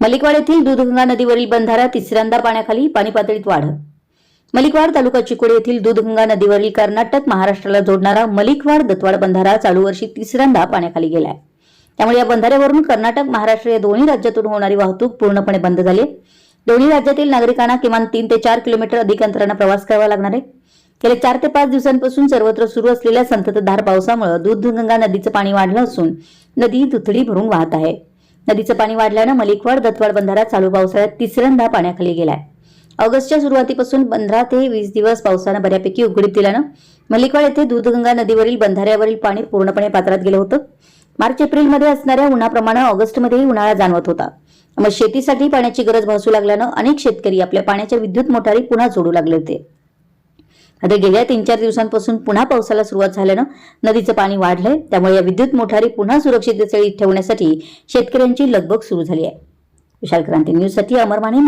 मलिकवाड येथील दूधगंगा नदीवरील बंधारा तिसऱ्यांदा पाण्याखाली पाणी पातळीत वाढ. मलिकवाड तालुका चिकोडे येथील दूधगंगा नदीवरील कर्नाटक महाराष्ट्राला जोडणारा मलिकवाड दत्वाड बंधारा चालू वर्षी तिसऱ्यांदा पाण्याखाली गेलाय. त्यामुळे या बंधाऱ्यावरून कर्नाटक महाराष्ट्र या दोन्ही राज्यातून होणारी वाहतूक पूर्णपणे बंद झाली दोन्ही राज्यातील नागरिकांना किमान तीन ते चार किलोमीटर अधिक अंतरानं प्रवास करावा लागणार आहे. गेल्या चार ते पाच दिवसांपासून सर्वत्र सुरू असलेल्या संततधार पावसामुळे दूधगंगा नदीचं पाणी वाढलं असून नदी दुथडी भरून वाहत आहे. नदीचं पाणी वाढल्यानं मलिकवाड दत्वाड बंधारा चालू पावसाळ्यात तिसऱ्यांदा पाण्याखाली गेलाय. ऑगस्टच्या सुरुवातीपासून पंधरा ते वीस दिवस पावसानं बऱ्यापैकी उघडीप दिल्यानं मलिकवाड येथे दूधगंगा नदीवरील बंधाऱ्यावरील पाणी पूर्णपणे पात्रात गेलं होतं. मार्च एप्रिलमध्ये असणाऱ्या उन्हाप्रमाणे ऑगस्टमध्येही उन्हाळा जाणवत होता. मग शेतीसाठी पाण्याची गरज भासू लागल्यानं अनेक शेतकरी आपल्या पाण्याच्या विद्युत मोटारी पुन्हा जोडू लागले होते. आता गेल्या तीन चार दिवसांपासून पुन्हा पावसाला सुरुवात झाल्यानं नदीचं पाणी वाढलंय. त्यामुळे या विद्युत मोटारी पुन्हा सुरक्षिततेसाठी ठेवण्यासाठी शेतकऱ्यांची लगबग सुरू झाली आहे. विशाल क्रांती न्यूजसाठी अमर माने